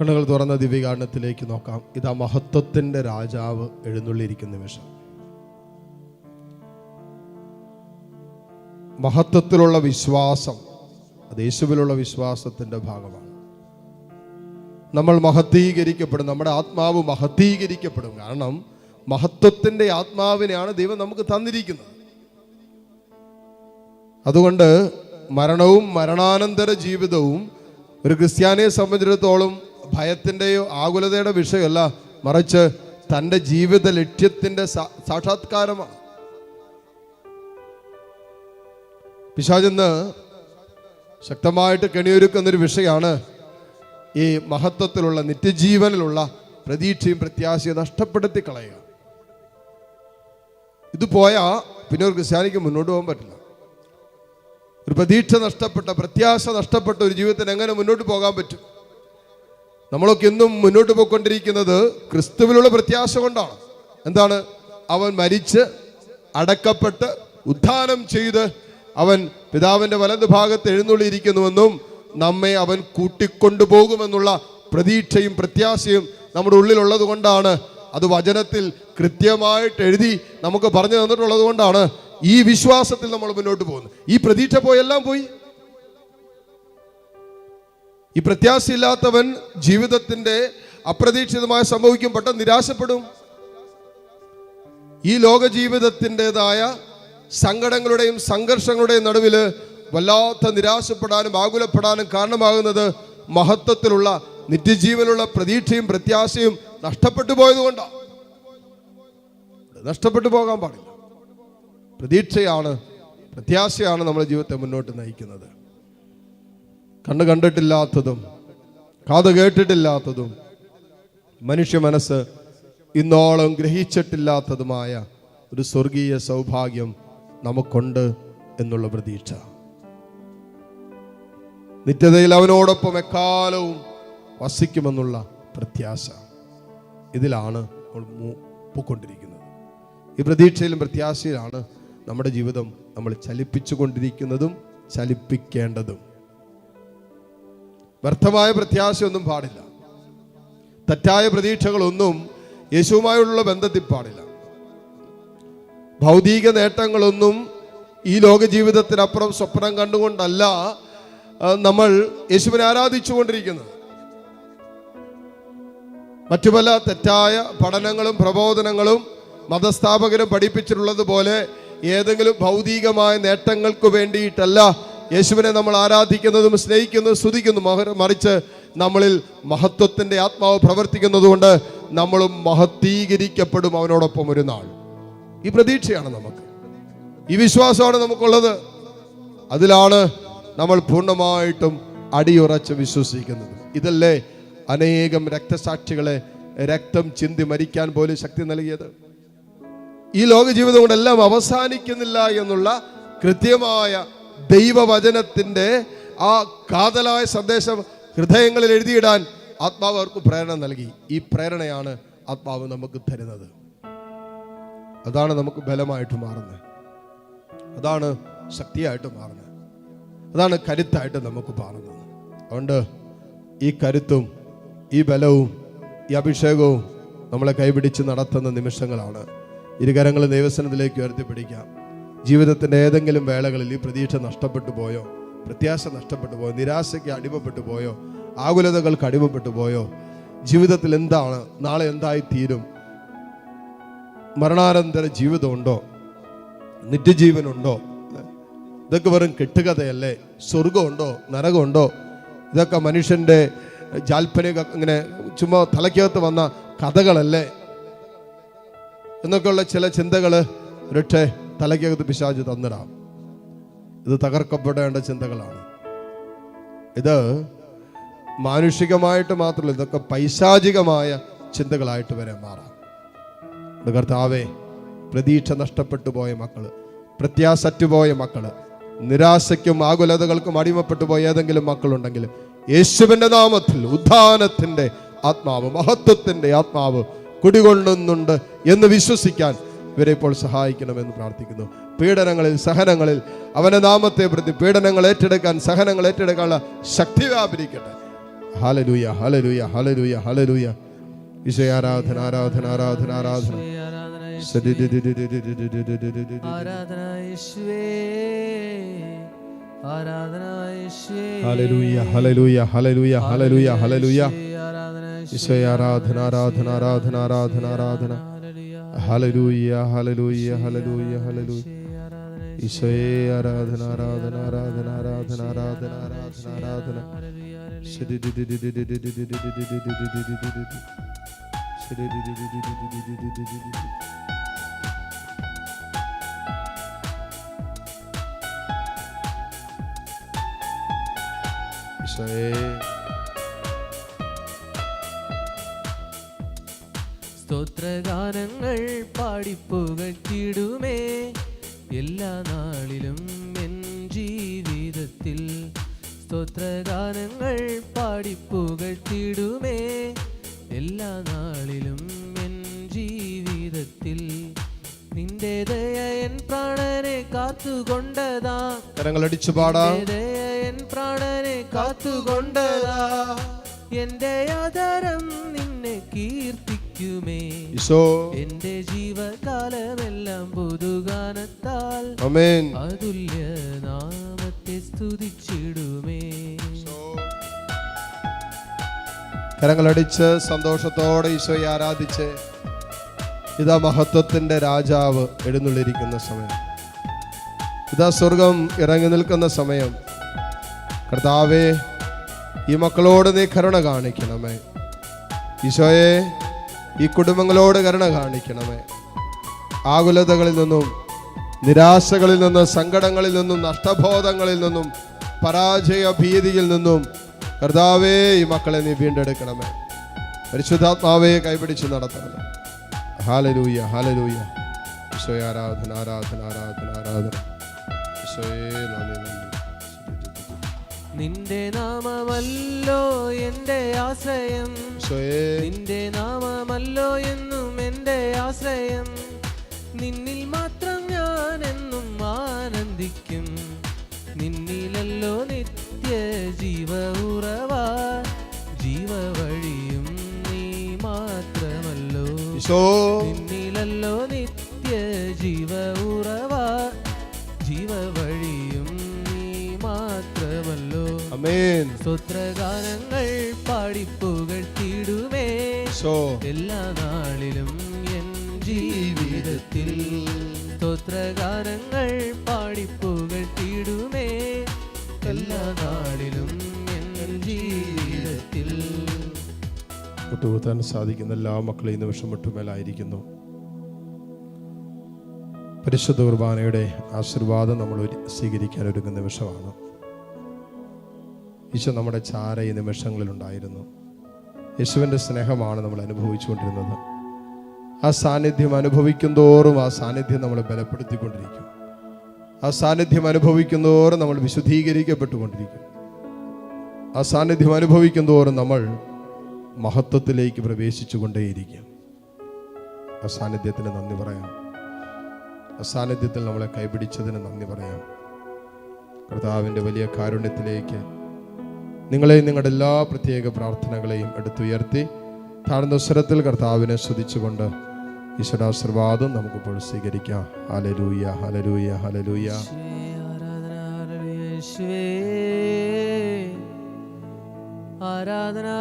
കണ്ണുകൾ തുറന്ന ദിവ്യകാരണത്തിലേക്ക് നോക്കാം. ഇതാ മഹത്വത്തിന്റെ രാജാവ് എഴുന്നള്ളിയിരിക്കുന്ന നിമിഷം. മഹത്വത്തിലുള്ള വിശ്വാസം അത് യേശുവിലുള്ള വിശ്വാസത്തിന്റെ ഭാഗമാണ്. നമ്മൾ മഹത്തീകരിക്കപ്പെടും നമ്മുടെ ആത്മാവ് മഹത്തീകരിക്കപ്പെടും. കാരണം മഹത്വത്തിന്റെ ആത്മാവിനെയാണ് ദൈവം നമുക്ക് തന്നിരിക്കുന്നത്. അതുകൊണ്ട് മരണവും മരണാനന്തര ജീവിതവും ഒരു ക്രിസ്ത്യാനിയെ സംബന്ധിച്ചിടത്തോളം ഭയത്തിന്റെയോ ആകുലതയുടെ വിഷയമല്ല മറിച്ച് തന്റെ ജീവിത ലക്ഷ്യത്തിന്റെ സാക്ഷാത്കാരമാണ് പിശാചെന്ന് ശക്തമായിട്ട് കെണിയൊരുക്കുന്നൊരു വിഷയമാണ് ഈ മഹത്വത്തിലുള്ള നിത്യജീവനിലുള്ള പ്രതീക്ഷയും പ്രത്യാശയും നഷ്ടപ്പെടുത്തി കളയുക ഇത് പോയാൽ പിന്നെ ഒരു ക്രിസ്ത്യാനിക്ക് മുന്നോട്ട് പോകാൻ പറ്റില്ല. ഒരു പ്രതീക്ഷ നഷ്ടപ്പെട്ട പ്രത്യാശ നഷ്ടപ്പെട്ട ഒരു ജീവിതത്തിന് എങ്ങനെ മുന്നോട്ട് പോകാൻ പറ്റും? നമ്മളൊക്കെ എന്നും മുന്നോട്ട് പോയിക്കൊണ്ടിരിക്കുന്നത് ക്രിസ്തുവിലുള്ള പ്രത്യാശ കൊണ്ടാണ്. എന്താണ്? അവൻ മരിച്ച് അടക്കപ്പെട്ട് ഉദ്ധാനം ചെയ്ത് അവൻ പിതാവിന്റെ വലത് ഭാഗത്ത് എഴുന്നള്ളിയിരിക്കുന്നുവെന്നും നമ്മെ അവൻ കൂട്ടിക്കൊണ്ടുപോകുമെന്നുള്ള പ്രതീക്ഷയും പ്രത്യാശയും നമ്മുടെ ഉള്ളിലുള്ളത് കൊണ്ടാണ്. അത് വചനത്തിൽ കൃത്യമായിട്ട് എഴുതി നമുക്ക് പറഞ്ഞു തന്നിട്ടുള്ളത് കൊണ്ടാണ് ഈ വിശ്വാസത്തിൽ നമ്മൾ മുന്നോട്ട് പോകുന്നത്. ഈ പ്രതീക്ഷ പോയെല്ലാം പോയി. ഈ പ്രത്യാശയില്ലാത്തവൻ ജീവിതത്തിന്റെ അപ്രതീക്ഷിതമായി സംഭവിക്കും പെട്ടെന്ന് നിരാശപ്പെടും. ഈ ലോക ജീവിതത്തിന്റെതായ സങ്കടങ്ങളുടെയും സംഘർഷങ്ങളുടെയും നടുവിൽ വല്ലാത്ത നിരാശപ്പെടാനും ആകുലപ്പെടാനും കാരണമാകുന്നത് മഹത്വത്തിലുള്ള നിത്യജീവനുള്ള പ്രതീക്ഷയും പ്രത്യാശയും നഷ്ടപ്പെട്ടു പോയതുകൊണ്ടാണ് നഷ്ടപ്പെട്ടു പോകാൻ പാടില്ല. പ്രതീക്ഷയാണ് പ്രത്യാശയാണ് നമ്മുടെ ജീവിതത്തെ മുന്നോട്ട് നയിക്കുന്നത്. കണ്ണ് കണ്ടിട്ടില്ലാത്തതും കാത് കേട്ടിട്ടില്ലാത്തതും മനുഷ്യ മനസ്സ് ഇന്നോളം ഗ്രഹിച്ചിട്ടില്ലാത്തതുമായ ഒരു സ്വർഗീയ സൗഭാഗ്യം നമുക്കുണ്ട് എന്നുള്ള പ്രതീക്ഷ. നിത്യതയിൽ അവനോടൊപ്പം എക്കാലവും വസിക്കുമെന്നുള്ള പ്രത്യാശ ഇതിലാണ് നമ്മൾ ഈ പ്രതീക്ഷയിലും പ്രത്യാശയിലാണ് നമ്മുടെ ജീവിതം നമ്മൾ ചലിപ്പിച്ചു കൊണ്ടിരിക്കുന്നതും ചലിപ്പിക്കേണ്ടതും. വ്യർത്ഥമായ പ്രത്യാശയൊന്നും പാടില്ല. തെറ്റായ പ്രതീക്ഷകളൊന്നും യേശുവുമായുള്ള ബന്ധത്തിൽ പാടില്ല. ഭൗതിക നേട്ടങ്ങളൊന്നും ഈ ലോക ജീവിതത്തിനപ്പുറം സ്വപ്നം കണ്ടുകൊണ്ടല്ല നമ്മൾ യേശുവിനെ ആരാധിച്ചുകൊണ്ടിരിക്കുന്നത്. മറ്റു പല തെറ്റായ പഠനങ്ങളും പ്രബോധനങ്ങളും മതസ്ഥാപകരും പഠിപ്പിച്ചിട്ടുള്ളതുപോലെ ഏതെങ്കിലും ഭൗതികമായ നേട്ടങ്ങൾക്ക് വേണ്ടിയിട്ടല്ല യേശുവിനെ നമ്മൾ ആരാധിക്കുന്നതും സ്നേഹിക്കുന്നതും സ്തുതിക്കുന്നു മഹ- മറിച്ച് നമ്മളിൽ മഹത്വത്തിന്റെ ആത്മാവ് പ്രവർത്തിക്കുന്നതുകൊണ്ട് നമ്മളും മഹത്തീകരിക്കപ്പെടും അവനോടൊപ്പം ഒരു നാൾ. ഈ പ്രതീക്ഷയാണ് നമുക്ക്. ഈ വിശ്വാസമാണ് നമുക്കുള്ളത്. അതിലാണ് നമ്മൾ പൂർണമായിട്ടും അടിയുറച്ച് വിശ്വസിക്കുന്നത്. ഇതല്ലേ അനേകം രക്തസാക്ഷികളെ രക്തം ചിന്തി മരിക്കാൻ പോലും ശക്തി നൽകിയത്? ഈ ലോക ജീവിതം കൊണ്ടെല്ലാം അവസാനിക്കുന്നില്ല എന്നുള്ള കൃത്യമായ ദൈവവചനത്തിന്റെ ആ കാതലായ സന്ദേശം ഹൃദയങ്ങളിൽ എഴുതിയിടാൻ ആത്മാവ് അവർക്ക് പ്രേരണ നൽകി. ഈ പ്രേരണയാണ് ആത്മാവ് നമുക്ക് തരുന്നത്. അതാണ് നമുക്ക് ബലമായിട്ട് മാറുന്നത്. അതാണ് ശക്തിയായിട്ട് മാറുന്നത്. അതാണ് കരുത്തായിട്ട് നമുക്ക് മാറുന്നത്. അതുകൊണ്ട് ഈ കരുത്തും ഈ ബലവും ഈ അഭിഷേകവും നമ്മളെ കൈപിടിച്ച് നടത്തുന്ന നിമിഷങ്ങളാണ്. ഇരുകരങ്ങൾ ദൈവസനത്തിലേക്ക് ഉയർത്തിപ്പിടിക്കാം. ജീവിതത്തിന്റെ ഏതെങ്കിലും വേളകളിൽ ഈ പ്രതീക്ഷ നഷ്ടപ്പെട്ടു പോയോ? പ്രത്യാശ നഷ്ടപ്പെട്ടു പോയോ? നിരാശയ്ക്ക് അടിമപ്പെട്ടു പോയോ? ആകുലതകൾക്ക് അടിമപ്പെട്ടു പോയോ? ജീവിതത്തിൽ എന്താണ്? നാളെ എന്തായി തീരും മരണാനന്തര ജീവിതമുണ്ടോ? നിത്യജീവനുണ്ടോ? ഇതൊക്കെ വെറും കെട്ടുകഥയല്ലേ? സ്വർഗമുണ്ടോ നരകമുണ്ടോ? ഇതൊക്കെ മനുഷ്യന്റെ ജാൽപ്പനിക ഇങ്ങനെ ചുമ്മാ തലയ്ക്കകത്ത് വന്ന കഥകളല്ലേ? എന്നൊക്കെയുള്ള ചില ചിന്തകൾ ഒരൊട്ടെ തലയ്ക്കകത്ത് പിശാജ് തന്നിടാം. ഇത് തകർക്കപ്പെടേണ്ട ചിന്തകളാണ്. ഇത് മാനുഷികമായിട്ട് മാത്രമല്ല ഇതൊക്കെ പൈശാചികമായ ചിന്തകളായിട്ട് വരെ മാറാം. ഇത് കർത്താവേ പ്രതീക്ഷ നഷ്ടപ്പെട്ടു പോയ മക്കൾ പ്രത്യാസറ്റുപോയ മക്കൾ നിരാശയ്ക്കും ആകുലതകൾക്കും അടിമപ്പെട്ടു പോയ ഏതെങ്കിലും മക്കളുണ്ടെങ്കിൽ യേശുവിന്റെ നാമത്തിൽ ഉദ്ധാനത്തിന്റെ ആത്മാവ് മഹത്വത്തിന്റെ ആത്മാവ് കുടികൊള്ളുന്നുണ്ട് എന്ന് വിശ്വസിക്കാൻ ഇവരെ ഇപ്പോൾ സഹായിക്കണമെന്ന് പ്രാർത്ഥിക്കുന്നു. പീഡനങ്ങളിൽ സഹനങ്ങളിൽ അവന്റെ നാമത്തെ പ്രതി പീഡനങ്ങൾ ഏറ്റെടുക്കാൻ സഹനങ്ങൾ ഏറ്റെടുക്കാനുള്ള ശക്തി വ്യാപരിക്കട്ടെ. ഹലലൂയ ഹലലൂയ ഹലലൂയ ഹലലൂയ ഈശോയെ ആരാധന ആരാധന ആരാധന ആരാധന. ഹലലൂയ ഹലലൂയ ഹലലൂയ ഹലലൂയ ഹലലൂയ ആരാധന ആരാധന ആരാധന ആരാധന ആരാധന ആരാധന. ഹലലൂയ ഹലലൂയ ഹലലൂയ ഹലലൂയ ഈശോയെ ആരാധന ആരാധന ആരാധന ആരാധന ആരാധന ആരാധന ആരാധന ഈശോയെ സ്തോത്രഗാനങ്ങൾ പാടിപ്പുകിടുമേ എല്ലാ നാളിലും എൻ ജീവിതത്തിൽ സ്തോത്രഗാനങ്ങൾ പാടിപ്പുകിടുമേ എല്ലാ നാളിലും എൻ ജീവിതത്തിൽ നിന്റെ ദയ എൻ പ്രാണനെ കാത്തുകൊണ്ടതാ. കരങ്ങളടിച്ചു അടിച്ചു പാടാ ദയ എൻ പ്രാണനെ കാത്തുകൊണ്ടതാ. എന്റെ ആദരം നിന്നെ കീർത്തിക്കുമേ ഈശോ. എന്റെ ജീവകാലമെല്ലാം പുതുഗാനത്താൽ ആമേൻ. അതുല്യ നാമത്തെ സ്തുതിച്ചിടുമേ കരങ്ങളടിച്ച് സന്തോഷത്തോടെ ഈശോയെ ആരാധിച്ച് ഇതാ മഹത്വത്തിന്റെ രാജാവ് എഴുന്നള്ളിരിക്കുന്ന സമയം. ഇതാ സ്വർഗം ഇറങ്ങി നിൽക്കുന്ന സമയം. കർത്താവേ ഈ മക്കളോട് നീ കരുണ കാണിക്കണമേ. ഈശോയെ ഈ കുടുംബങ്ങളോട് കരുണ കാണിക്കണമേ. ആകുലതകളിൽ നിന്നും നിരാശകളിൽ നിന്നും സങ്കടങ്ങളിൽ നിന്നും നഷ്ടബോധങ്ങളിൽ നിന്നും പരാജയ ഭീതിയിൽ നിന്നും കർത്താവേ ഈ മക്കളെ നീ വീണ്ടെടുക്കണമേ. പരിശുദ്ധാത്മാവേ കൈപിടിച്ച് നടത്തണമേ. ഹാലലൂയ ഹാലലൂയ. ഈശോയെ ആരാധന ആരാധന ആരാധന ആരാധന. നന്ദി നന്ദി. നിന്റെ നാമമല്ലോ എന്റെ ആശ്രയം. നിന്റെ നാമമല്ലോ എന്നും എന്റെ ആശ്രയം. നിന്നിൽ മാത്രം ഞാൻ എന്നും ആനന്ദിക്കും. നിന്നിലല്ലോ നിത്യ ജീവ ഉറവ ജീവ വഴിയും നീ മാത്രമല്ലോ. നിന്നിലല്ലോ നിത്യ ജീവ അമേൻ സ്തോത്രഗാനങ്ങൾ പാടിപ്പുകഴ്ത്തിടുമേ ഈശോ എല്ലാ നാളിലും എൻ ജീവിതത്തിൽ സ്തോത്രഗാനങ്ങൾ പാടിപ്പുകഴ്ത്തിടുമേ എല്ലാ നാളിലും എൻ ജീവിതത്തിൽ മുട്ടുകുത്താൻ സാധിക്കുന്ന എല്ലാ മക്കളെയും നിമിഷം മുട്ടുമേലായിരിക്കുന്നു പരിശുദ്ധ കുർബാനയുടെ ആശീർവാദം നമ്മൾ ഒരു- സ്വീകരിക്കാൻ ഒരുങ്ങുന്ന നിമിഷമാണ്. ഈശോ നമ്മുടെ ചാര ഈ നിമിഷങ്ങളിലുണ്ടായിരുന്നു. യേശുവിന്റെ സ്നേഹമാണ് നമ്മൾ അനുഭവിച്ചുകൊണ്ടിരുന്നത്. ആ സാന്നിധ്യം അനുഭവിക്കും തോറും ആ സാന്നിധ്യം നമ്മൾ ബലപ്പെടുത്തിക്കൊണ്ടിരിക്കും. ആ സാന്നിധ്യം അനുഭവിക്കും തോറും നമ്മൾ വിശുദ്ധീകരിക്കപ്പെട്ടുകൊണ്ടിരിക്കും. ആ സാന്നിധ്യം അനുഭവിക്കും തോറും നമ്മൾ മഹത്വത്തിലേക്ക് പ്രവേശിച്ചു കൊണ്ടേയിരിക്കും ആ സാന്നിധ്യത്തിന് നന്ദി പറയാം. ആ സാന്നിധ്യത്തിൽ നമ്മളെ കൈപിടിച്ചതിന് നന്ദി പറയാം. കർത്താവിന്റെ വലിയ കാരുണ്യത്തിലേക്ക് നിങ്ങളെ നിങ്ങളുടെ എല്ലാ പ്രത്യേക പ്രാർത്ഥനകളെയും എടുത്തുയർത്തി താഴ്ന്ന സ്വരത്തിൽ കർത്താവിനെ സ്തുതിച്ചുകൊണ്ട് ഈശ്വരാശീർവാദം നമുക്കിപ്പോൾ സ്വീകരിക്കാം. ഹലലൂയ ഹലലൂയ ഹലലൂയ ആരാധനാ